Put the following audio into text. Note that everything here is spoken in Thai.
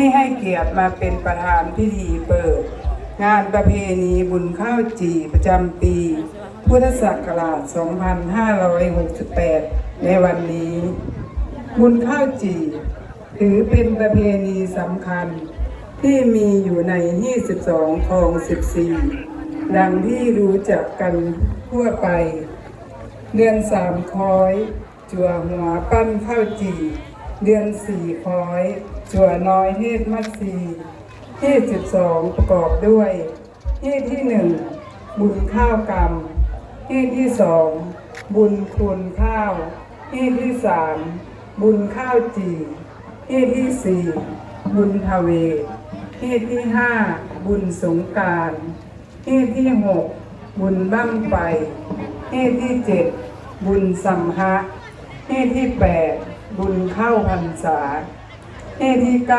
ที่ให้เกียรติมาเป็นประธานพิธีเปิด งานประเพณีบุญข้าวจี่ประจำปี พุทธศักราช 2568 ในวันนี้ บุญข้าวจี่ถือเป็นประเพณีสำคัญที่มีอยู่ใน 22ของ 14 ดังที่รู้จักกันทั่วไป เดือนสามคอย จัวหัวปั้นข้าวจี่ เดือนสี่คอย จัวน้อยเทศมัดซีที่สิบสองประกอบด้วย ที่ที่หนึ่งบุญข้าวกรรม ที่ที่สองบุญคุณข้าว ที่ที่สามบุญข้าวจีที่ที่สี่บุญทเว ที่ที่ห้าบุญสงการที่ที่หกบุญบั้งไฟที่ที่เจ็ดบุญสัมภะที่ที่แปด บุญเข้าพรรษาที่ที่เก้า